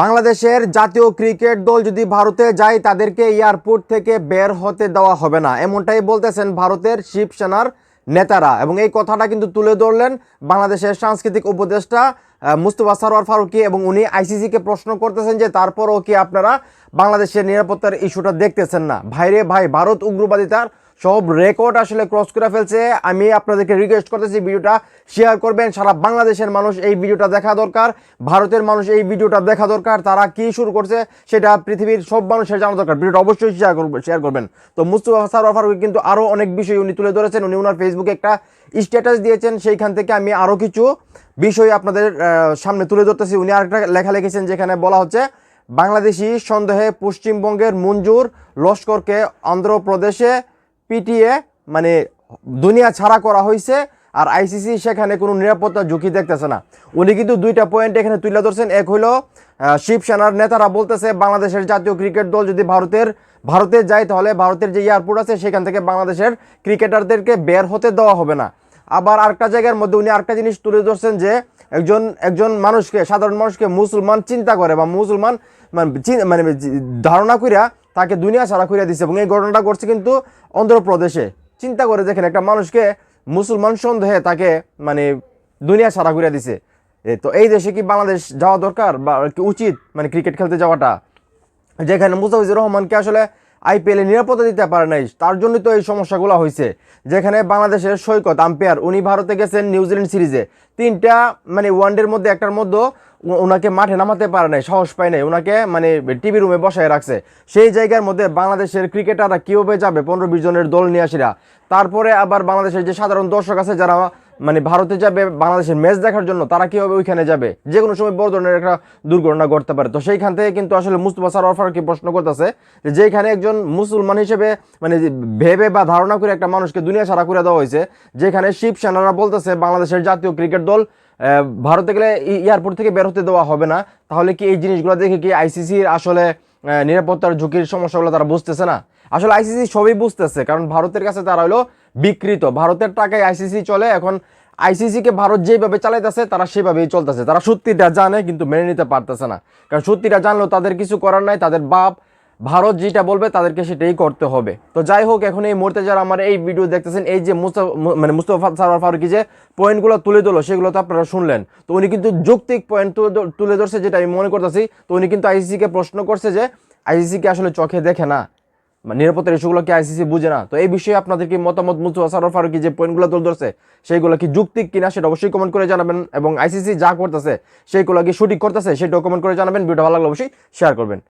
বাংলাদেশের জাতীয় ক্রিকেট দল যদি ভারতে যায়, তাদেরকে এয়ারপোর্ট থেকে বের হতে দেওয়া হবে না। এমনটাই বলতেছেন ভারতের শিবসেনার নেতারা। এবং এই কথাটা কিন্তু তুলে ধরলেন বাংলাদেশের সাংস্কৃতিক উপদেষ্টা মুস্তফা সারোয়ার ফারুকি এবং উনি আইসিসিকে প্রশ্ন করতেছেন যে, তারপরও কি আপনারা বাংলাদেশের নিরাপত্তার ইস্যুটা দেখতেছেন না? ভাইরে ভাই, ভারত উগ্রবাদিতার সব রেকর্ড আসলে ক্রস করে ফেলছে। আমি আপনাদেরকে রিকোয়েস্ট করতেছি ভিডিওটা শেয়ার করবেন। সারা বাংলাদেশের মানুষ এই ভিডিওটা দেখা দরকার। ভারতের মানুষ এই ভিডিওটা দেখা দরকার। তারা কি শুরু করছে সেটা পৃথিবীর সব মানুষের জানা দরকার। ভিডিওটা অবশ্যই শেয়ার করবেন শেয়ার করবেন। তো মুস্তফা সারোয়ার ফারুক কিন্তু আরও অনেক বিষয় উনি তুলে ধরেছেন। উনি ওনার ফেসবুকে একটা স্ট্যাটাস দিয়েছেন। সেইখান থেকে আমি আরও কিছু বিষয় আপনাদের সামনে তুলে ধরতেছি। উনি আরেকটা লেখা লিখেছেন যেখানে বলা হচ্ছে, বাংলাদেশি সন্দেহে পশ্চিমবঙ্গের মঞ্জুর লস্করকে অন্ধ্রপ্রদেশে পিটিয়ে মানে দুনিয়া ছাড়া করা হয়েছে আর আইসিসি সেখানে কোনো নিরাপত্তা ঝুঁকি দেখতেছে না। উনি কিন্তু দুইটা পয়েন্ট এখানে তুলে ধরছেন। এক হলো শিবসেনার নেতারা বলতেছে, বাংলাদেশের জাতীয় ক্রিকেট দল যদি ভারতের, ভারতে যায় তাহলে ভারতের যে এয়ারপোর্ট আছে, সেখান থেকে বাংলাদেশের ক্রিকেটারদেরকে বের হতে দেওয়া হবে না। আবার আরেকটা জায়গার মধ্যে উনি আরেকটা জিনিস তুলে ধরছেন যে, একজন একজন মানুষকে, সাধারণ মানুষকে মুসলমান চিন্তা করে বা মুসলমান মানে মানে ধারণা কইরা তাকে দুনিয়া ছাড়া কইরা দিছে এবং এই ঘটনাটা ঘটছে কিন্তু অন্ধ্রপ্রদেশে। চিন্তা করে দেখেন একটা মানুষকে মুসলমান সন্দেহে তাকে মানে দুনিয়া ছাড়া কইরা দিছে। তো এই দেশে কি বাংলাদেশ যাওয়া দরকার বা উচিত মানে ক্রিকেট খেলতে যাওয়াটা? যেখানে মুস্তাফিজুর রহমানকে আসলে আইপিএলে নিরাপত্তা দিতে পারে নাই, তার জন্যই তো এই সমস্যাগুলো হয়েছে যেখানে বাংলাদেশের সৈকত, আম্পায়ার, উনি ভারতে গেছেন নিউজিল্যান্ড সিরিজে। তিনটা মানে ওয়ানডের মধ্যে, একটার মধ্যে ওনাকে মাঠে নামাতে পারে নাই, সাহস পায় নাই। ওনাকে মানে টিভি রুমে বসায় রাখছে। সেই জায়গার মধ্যে বাংলাদেশের ক্রিকেটাররা কীভাবে যাবে পনেরো, বিশ জনের দল নিয়ে আসিরা? তারপরে আবার বাংলাদেশের যে সাধারণ দর্শক আছে, যারা মানে ভারতে যাবে, বাংলাদেশের ম্যাচ দেখার জন্য তারা কীভাবে ওইখানে যাবে? যে কোনো সময় বড় ধরনের একটা দুর্ঘটনা ঘটতে পারে। তো সেইখান থেকে কিন্তু আসলে মুস্তফা সারোয়ার ফারুকি প্রশ্ন করতেছে যে যেখানে একজন মুসলমান হিসেবে মানে ভেবে বা ধারণা করে একটা মানুষকে দুনিয়া ছাড়া করে দেওয়া হয়েছে, যেখানে শিব সেনারা বলতেছে বাংলাদেশের জাতীয় ক্রিকেট দল ভারতে গেলে এয়ারপোর্ট থেকে বের হতে দেওয়া হবে না। তাহলে কি এই জিনিসগুলো দেখে কি আইসিসির আসলে নিরাপত্তার ঝুঁকির সমস্যাগুলো তারা বুঝতেছে না? আসলে আইসিসি সবই বুঝতেছে, কারণ ভারতের কাছে তারা হলো বিকৃত। ভারতের টাকায় আইসিসি চলে, এখন আইসিসিকে ভারত যেভাবে চালাইতেছে, তারা সেভাবেই চলতেছে। তারা সত্যিটা জানে, কিন্তু মেনে নিতে পারতেছে না। কারণ সত্যিটা জানলেও তাদের কিছু করার নাই, তাদের বাপ ভারত যেটা বলবে, তাদেরকে সেটাই করতে হবে। তো যাই হোক, এখন এই মুহূর্তে যারা আমার এই ভিডিও দেখতেছেন, এই যে মুস্তাফা মানে মুস্তফা সারোয়ার ফারুকি যে পয়েন্টগুলো তুলে দিল সেগুলো তো আপনারা শুনলেন। তো উনি কিন্তু যৌক্তিক পয়েন্ট তুলে ধরছে, যেটা আমি মনে করতেছি। তো উনি কিন্তু আইসিসিকে প্রশ্ন করছে যে আইসিসিকে আসলে চোখে দেখে না। নিরাপত্তার ইস্যুগুলো কি আইসিসি বুঝে না? তো এই বিষয়ে আপনাদের কি মতামত মুস্তফা সারোয়ার ফারুকি যে পয়েন্টগুলো তুলে ধরছে, সেইগুলো কি যুক্তি কিনা সেটা অবশ্যই কমেন্ট করে জানাবেন এবং আইসিসি যা করতেছে, সেইগুলো কি সঠিক করতেছে সেটাও কমেন্ট করে জানাবেন। ভিডিও ভালো লাগলে অবশ্যই শেয়ার করবেন।